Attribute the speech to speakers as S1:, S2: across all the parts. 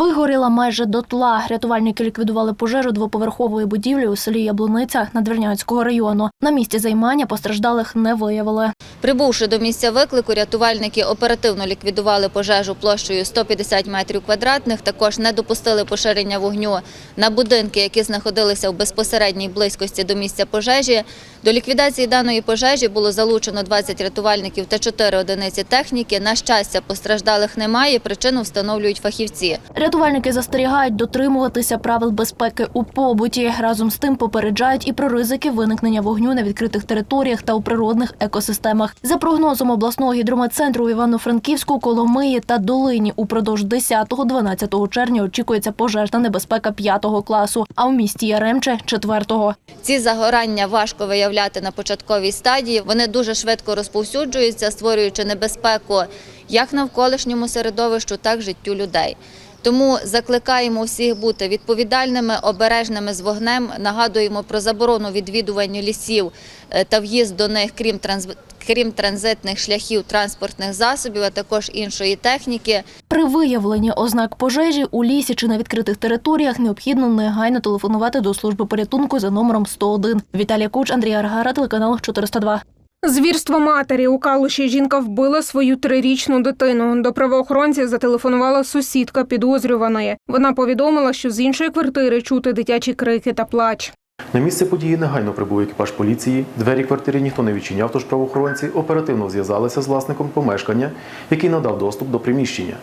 S1: Вигоріла майже дотла. Рятувальники ліквідували пожежу двоповерхової будівлі у селі Яблуниця Надвірнянського району. На місці займання постраждалих не виявили.
S2: Прибувши до місця виклику, рятувальники оперативно ліквідували пожежу площею 150 метрів квадратних. Також не допустили поширення вогню на будинки, які знаходилися в безпосередній близькості до місця пожежі. До ліквідації даної пожежі було залучено 20 рятувальників та 4 одиниці техніки. На щастя, постраждалих немає. Причину встановлюють фахівці.
S1: Рятувальники застерігають дотримуватися правил безпеки у побуті. Разом з тим попереджають і про ризики виникнення вогню на відкритих територіях та у природних екосистемах. За прогнозом обласного гідрометцентру в Івано-Франківську, Коломиї та Долині упродовж 10-12 червня очікується пожежна небезпека 5 класу, а у місті Яремче 4-го.
S2: Ці загорання важко виявляти на початковій стадії. Вони дуже швидко розповсюджуються, створюючи небезпеку як навколишньому середовищу, так і життю людей. Тому закликаємо всіх бути відповідальними, обережними з вогнем. Нагадуємо про заборону відвідування лісів е, та в'їзд до них, крім транз- крім транзитних шляхів транспортних засобів, а також іншої техніки.
S1: При виявленні ознак пожежі у лісі чи на відкритих територіях необхідно негайно телефонувати до служби порятунку за номером 101. Віталія Куч, Андрій Аргара, телеканал 402.
S3: Звірство матері у Калуші жінка вбила свою трирічну дитину. До правоохоронців зателефонувала сусідка підозрюваної. Вона повідомила, що з іншої квартири чути дитячі крики та плач.
S4: На місце події негайно прибув екіпаж поліції. Двері квартири ніхто не відчиняв, тож правоохоронці оперативно зв'язалися з власником помешкання, який надав доступ до приміщення.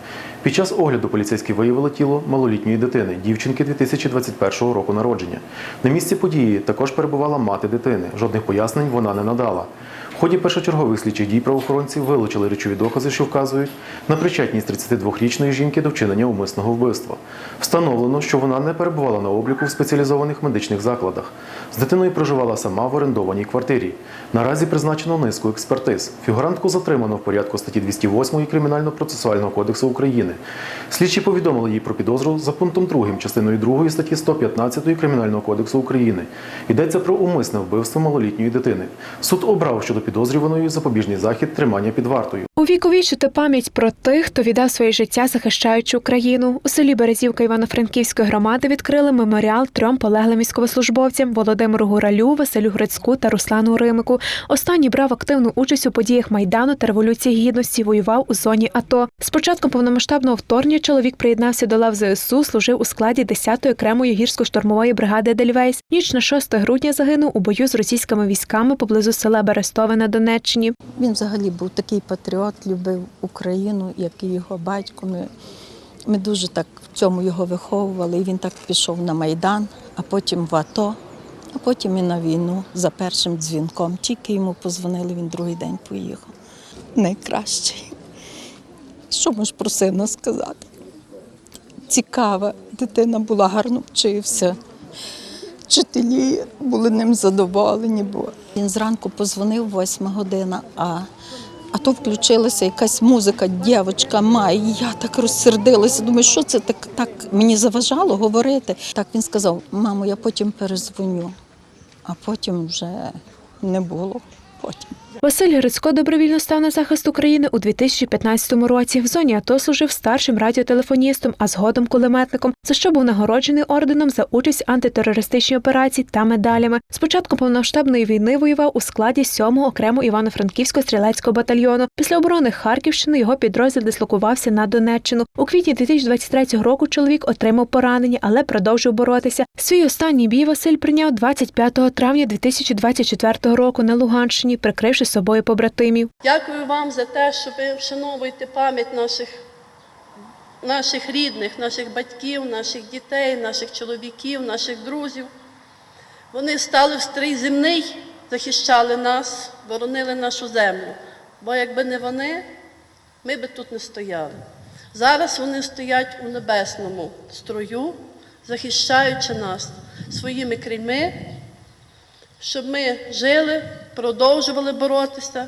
S4: Під час огляду поліцейські виявили тіло малолітньої дитини, дівчинки 2021 року народження. На місці події також перебувала мати дитини. Жодних пояснень вона не надала. В ході першочергових слідчих дій правоохоронці вилучили речові докази, що вказують на причетність 32-річної жінки до вчинення умисного вбивства. Встановлено, що вона не перебувала на обліку в спеціалізованих медичних закладах. З дитиною проживала сама в орендованій квартирі. Наразі призначено низку експертиз. Фігурантку затримано в порядку статті 208 Кримінально-процесуального кодексу України. Слідчі повідомили їй про підозру за пунктом 2 частиною 2 статті 115 Кримінального кодексу України. Йдеться про умисне вбивство малолітньої дитини. Суд обрав щодо підозрюваної запобіжний захід тримання під вартою.
S3: Увіковічити пам'ять про тих, хто віддав своє життя, захищаючи Україну. У селі Березівка Івано-Франківської громади відкрили меморіал трьом полеглим військовослужбовцям Володимиру Гуралю, Василю Грицьку та Руслану Римику. Останній брав активну участь у подіях Майдану та Революції Гідності, воював у зоні АТО. З початком повномасштабного вторгнення чоловік приєднався до лав ЗСУ, служив у складі 10-ї окремої гірсько-штурмової бригади Дельвейс. Ніч на 6 грудня загинув у бою з російськими військами поблизу села Берестове на Донеччині.
S5: Він взагалі був такий патріот, любив Україну, як і його батько. Ми, ми дуже так в цьому його виховували. І він так пішов на Майдан, а потім в АТО, а потім і на війну за першим дзвінком. Тільки йому позвонили, він другий день поїхав. Найкращий. Що про сина сказати? Цікава дитина була, гарно вчився. Вчителі були ним задоволені, бо він зранку позвонив 8 година, а, а то включилася якась музика, дівчинка має. І я так розсердилася. Думаю, що це так, так мені заважало говорити. Так він сказав: мамо, я потім перезвоню, а потім вже не було. Потім.
S3: Василь Грицько добровільно став на захист України у 2015 році. В зоні АТО служив старшим радіотелефоністом, а згодом кулеметником, за що був нагороджений орденом за участь в антитерористичній операції та медалями. З початку повномасштабної війни воював у складі 7-го окремо Івано-Франківського стрілецького батальйону. Після оборони Харківщини його підрозділ дислокувався на Донеччину. У квітні 2023 року чоловік отримав поранення, але продовжив боротися. Свій останній бій Василь прийняв 25 травня 2024 року на Луганщині, прикривши собою побратимів.
S6: Дякую вам за те, що ви вшановуєте пам'ять наших, наших рідних, наших батьків, наших дітей, наших чоловіків, наших друзів. Вони стали в стрій земний, захищали нас, боронили нашу землю. Бо якби не вони, ми би тут не стояли. Зараз вони стоять у небесному строю, захищаючи нас своїми крильми, щоб ми жили, продовжували боротися,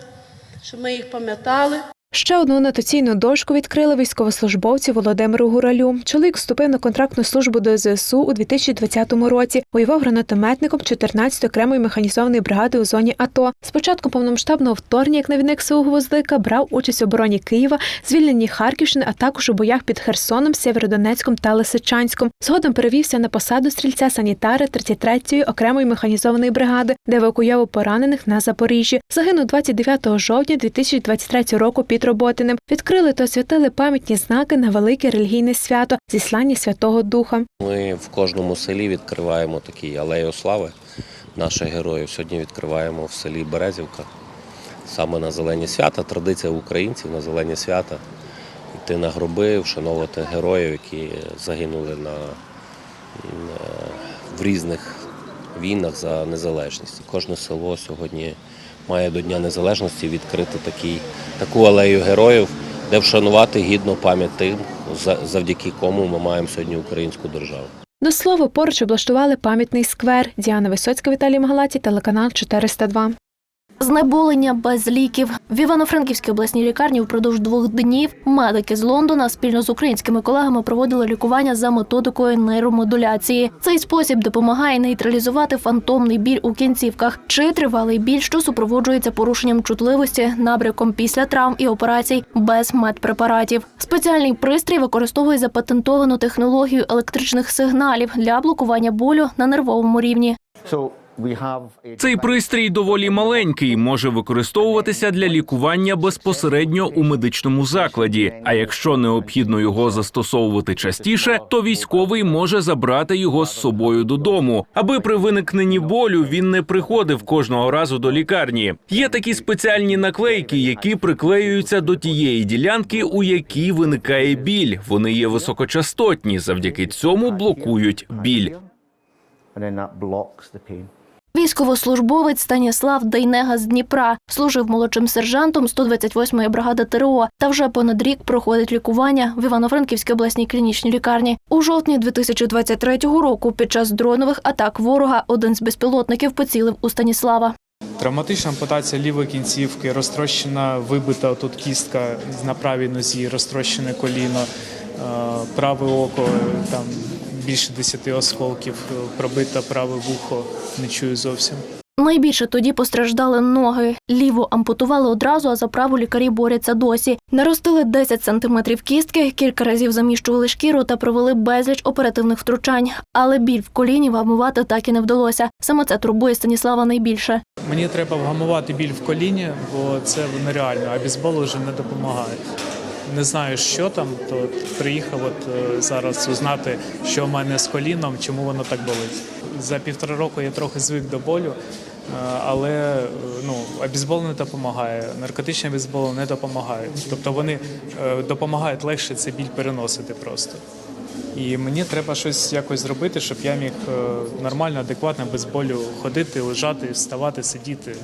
S6: щоб ми їх пам'ятали.
S3: Ще одну анотаційну дошку відкрили військовослужбовці Володимиру Гуралю. Чоловік вступив на контрактну службу до ЗСУ у 2020 році. Воював гранатометником 14-ї окремої механізованої бригади у зоні АТО. З початку повномасштабного вторгнення, як навідник СУ Гвоздика, брав участь у обороні Києва, звільненні Харківщини, а також у боях під Херсоном, Сєвєродонецьком та Лисичанськом. Згодом перевівся на посаду стрільця санітари 33-ї окремої механізованої бригади, де евакуював поранених на Запоріжжі. Загинув 29 жовтня 2023 року під Роботиним. Відкрили та освятили пам'ятні знаки на велике релігійне свято зіслання Святого Духа.
S7: Ми в кожному селі відкриваємо такі алею слави наших героїв. Сьогодні відкриваємо в селі Березівка. Саме на зелені свята. Традиція українців на зелені свята. Йти на гроби, вшановувати героїв, які загинули на- в різних війнах за незалежність. Кожне село сьогодні має до Дня Незалежності відкрити такий, таку алею героїв, де вшанувати гідно пам'ять тим, за- завдяки кому ми маємо сьогодні українську державу.
S3: До слова, поруч облаштували пам'ятний сквер. Діана Висоцька, Віталій Магалаті, телеканал 402.
S1: Знеболення без ліків в Івано-Франківській обласній лікарні впродовж двох днів медики з Лондона спільно з українськими колегами проводили лікування за методикою нейромодуляції. Цей спосіб допомагає нейтралізувати фантомний біль у кінцівках чи тривалий біль, що супроводжується порушенням чутливості, набряком після травм і операцій без медпрепаратів. Спеціальний пристрій використовує запатентовану технологію електричних сигналів для блокування болю на нервовому рівні.
S8: Цей пристрій доволі маленький, може використовуватися для лікування безпосередньо у медичному закладі. А якщо необхідно його застосовувати частіше, то військовий може забрати його з собою додому, аби при виникненні болю він не приходив кожного разу до лікарні. Є такі спеціальні наклейки, які приклеюються до тієї ділянки, у якій виникає біль. Вони є високочастотні, завдяки цьому блокують біль.
S9: and then that blocks the pain.
S1: Військовослужбовець Станіслав Дейнега з Дніпра служив молодшим сержантом 128-ї бригади ТРО та вже понад рік проходить лікування в Івано-Франківській обласній клінічній лікарні. У жовтні 2023 року під час дронових атак ворога один з безпілотників поцілив у Станіслава.
S10: Травматична ампутація лівої кінцівки, розтрощена вибита тут кістка на правій нозі, розтрощене коліно, е, праве око, там більше 10 осколків, е, пробите праве вухо, не чую зовсім.
S1: Найбільше тоді постраждали ноги. Ліву ампутували одразу, а за праву лікарі борються досі. Наростили 10 сантиметрів кістки, кілька разів заміщували шкіру та провели безліч оперативних втручань. Але біль в коліні вгамувати так і не вдалося. Саме це турбує Станіслава найбільше.
S10: Мені треба вгамувати біль в коліні, бо це нереально, а бейсбол вже не допомагає. Не знаю, що там, то приїхав от е, зараз узнати, що в мене з коліном, чому воно так болить. За півтора року я трохи звик до болю, е, але е, ну, обізбол не допомагає, наркотичні обізболи не допомагають. Тобто вони допомагають легше цей біль переносити просто. І мені треба щось якось зробити, щоб я міг нормально, адекватно, без болю ходити, лежати, вставати, сидіти.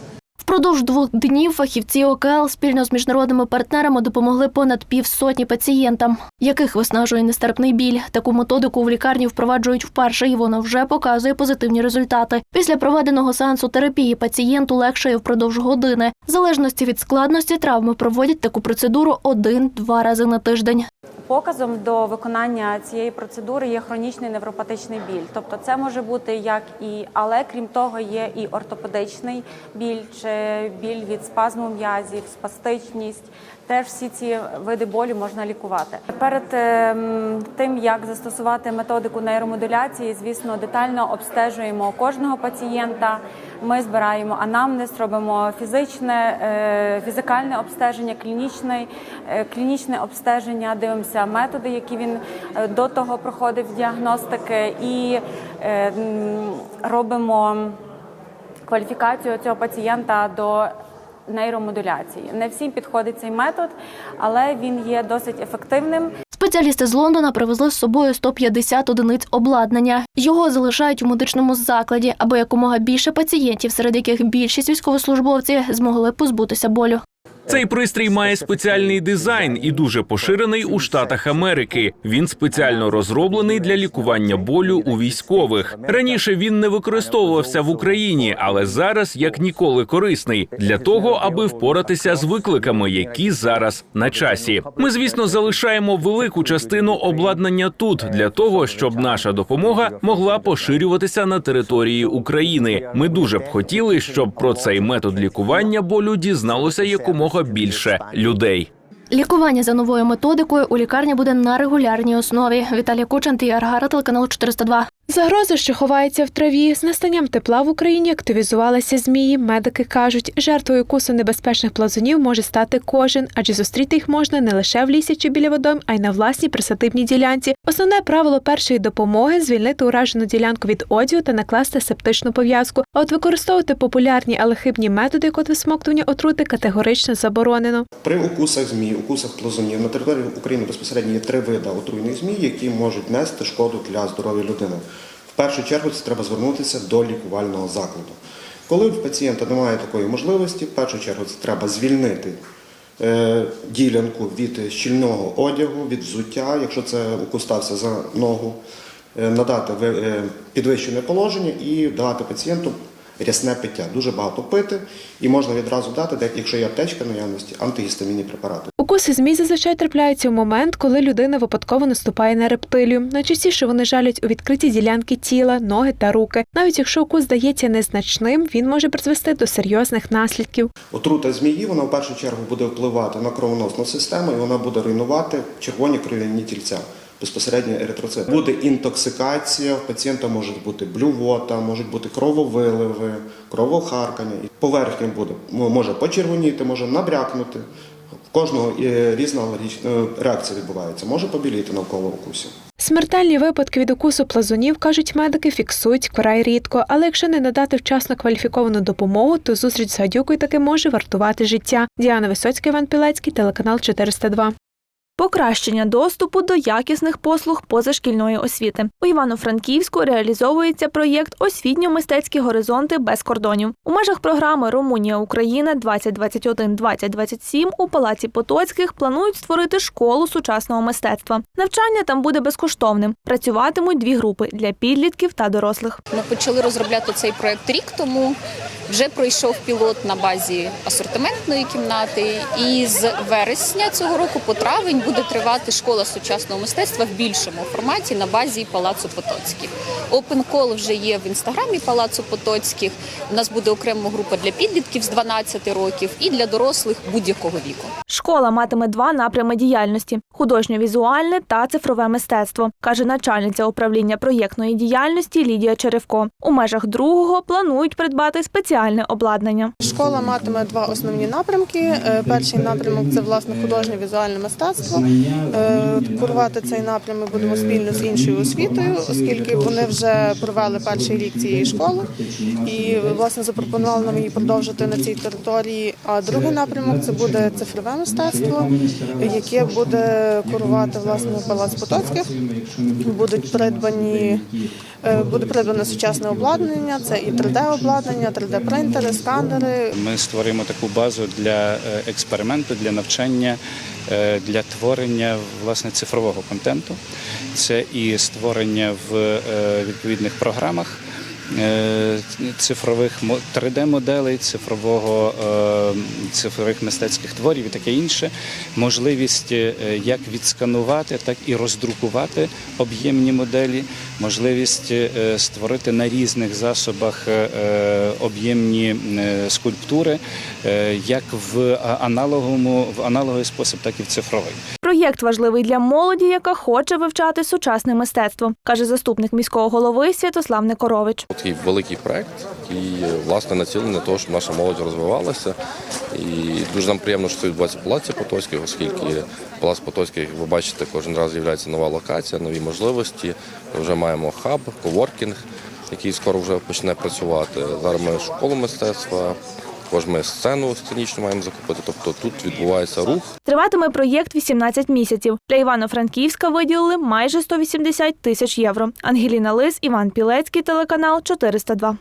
S1: Впродовж двох днів фахівці ОКЛ спільно з міжнародними партнерами допомогли понад півсотні пацієнтам, яких виснажує нестерпний біль. Таку методику в лікарні впроваджують вперше, і вона вже показує позитивні результати. Після проведеного сеансу терапії пацієнту легшає впродовж години. В залежності від складності травми проводять таку процедуру один-два рази на тиждень.
S11: Показом до виконання цієї процедури є хронічний невропатичний біль. Тобто це може бути як і, але крім того, є і ортопедичний біль, чи біль від спазму м'язів, спастичність. Теж всі ці види болю можна лікувати. Перед ем, тим як застосувати методику нейромодуляції, звісно, детально обстежуємо кожного пацієнта. Ми збираємо анамнез, робимо фізичне, е, фізикальне обстеження, клінічне, клінічне обстеження, дивимося методи, які він е, до того проходив діагностики, і е, робимо кваліфікацію цього пацієнта до нейромодуляції. Не всім підходить цей метод, але він є досить ефективним.
S1: Спеціалісти з Лондона привезли з собою 150 одиниць обладнання. Його залишають у медичному закладі, аби якомога більше пацієнтів, серед яких більшість військовослужбовців, змогли позбутися болю.
S8: Цей пристрій має спеціальний дизайн і дуже поширений у Штатах Америки. Він спеціально розроблений для лікування болю у військових. Раніше він не використовувався в Україні, але зараз як ніколи корисний для того, аби впоратися з викликами, які зараз на часі. Ми, звісно, залишаємо велику частину обладнання тут для того, щоб наша допомога могла поширюватися на території України. Ми дуже б хотіли, щоб про цей метод лікування болю дізналося якомога більше людей.
S12: Лікування за новою методикою у лікарні буде на регулярній основі. Віталій Кучан, Тія Аргара, телеканал 402.
S3: Загроза, що ховається в траві, з настанням тепла в Україні активізувалися змії. Медики кажуть, жертвою укусу небезпечних плазунів може стати кожен, адже зустріти їх можна не лише в лісі чи біля водойм, а й на власній присадибній ділянці. Основне правило першої допомоги звільнити уражену ділянку від одягу та накласти септичну пов'язку. А от використовувати популярні, але хибні методи, як висмоктування отрути, категорично заборонено.
S13: При укусах змій, укусах плазунів на території України безпосередньо є три види отруйних змій, які можуть нести шкоду для здоров'я людини. В першу чергу це треба звернутися до лікувального закладу. Коли в пацієнта немає такої можливості, в першу чергу це треба звільнити е, ділянку від щільного одягу, від взуття, якщо це укустався за ногу, е, надати е, підвищене положення і дати пацієнту рясне пиття. Дуже багато пити, і можна відразу дати, де- якщо є аптечка наявності, антигістамінні препарати.
S3: Укуси змій зазвичай трапляються в момент, коли людина випадково наступає на рептилію. Найчастіше вони жалять у відкриті ділянки тіла, ноги та руки. Навіть якщо укус здається незначним, він може призвести до серйозних наслідків.
S13: Отрута змії вона в першу чергу буде впливати на кровоносну систему і вона буде руйнувати червоні кров'яні тільця. Безпосередньо еритроцити. Буде інтоксикація, в пацієнта може бути блювота, можуть бути крововиливи, кровохаркання. І Поверхня буде може почервоніти, може набрякнути. В кожного е, різна алергічна реакція відбувається. Може побіліти навколо укусів.
S3: Смертельні випадки від укусу плазунів, кажуть медики, фіксують вкрай рідко, але якщо не надати вчасно кваліфіковану допомогу, то зустріч з гадюкою таки може вартувати життя. Діана Висоцька, Іван Пілецький, телеканал 402.
S12: Покращення доступу до якісних послуг позашкільної освіти у Івано-Франківську реалізовується проєкт Освітньо-мистецькі горизонти без кордонів у межах програми Румунія Україна 2021-2027 у Палаці Потоцьких планують створити школу сучасного мистецтва. Навчання там буде безкоштовним. Працюватимуть дві групи для підлітків та дорослих.
S14: Ми почали розробляти цей проект рік тому. Вже пройшов пілот на базі асортиментної кімнати, і з вересня цього року по травень буде тривати школа сучасного мистецтва в більшому форматі на базі Палацу Потоцьких. Open Call вже є в інстаграмі Палацу Потоцьких. У нас буде окрема група для підлітків з 12 років і для дорослих будь-якого віку.
S12: Школа матиме два напрями діяльності: художньо-візуальне та цифрове мистецтво, каже начальниця управління проєктної діяльності Лідія Черевко. У межах другого планують придбати спеціальне обладнання.
S15: Школа матиме два основні напрямки. Е, Перший напрямок це власне художнє візуальне мистецтво. Е, Курувати цей напрямок будемо спільно з іншою освітою, оскільки вони вже провели перший рік цієї школи і власне запропонували нам її продовжити на цій території. А другий напрямок це буде цифрове мистецтво, яке буде курувати власне палац Потоцьких. Будуть придбані е, буде придбане сучасне обладнання. Це і 3D обладнання, 3D принтери, сканери,
S16: Ми створюємо таку базу для е, експерименту, для навчання, е, для творення власне цифрового контенту. Це і створення в відповідних програмах. Е, Цифрових 3D-моделей, цифрового е, цифрових мистецьких творів і таке інше, можливість е, як відсканувати, так і роздрукувати об'ємні моделі, можливість створити на різних засобах об'ємні скульптури, як в аналоговому в аналоговий спосіб, так і в цифровий.
S12: Проєкт важливий для молоді, яка хоче вивчати сучасне мистецтво, каже заступник міського голови Святослав Некорович.
S2: Такий великий проект, який власне націлений на те, щоб наша молодь розвивалася. І дуже нам приємно, що це відбувається в Палаці Потоцьких, оскільки Палац Потоцьких, як ви бачите, кожен раз з'являється нова локація, нові можливості. Ми вже маємо хаб, коворкінг, який скоро вже почне працювати. Зараз ми школу мистецтва. Також ми сцену сценічну маємо закупити, тобто тут відбувається рух.
S12: Триватиме проєкт 18 місяців. Для Івано-Франківська виділили майже 180 тисяч євро. Ангеліна Лис, Іван Пілецький, телеканал 402.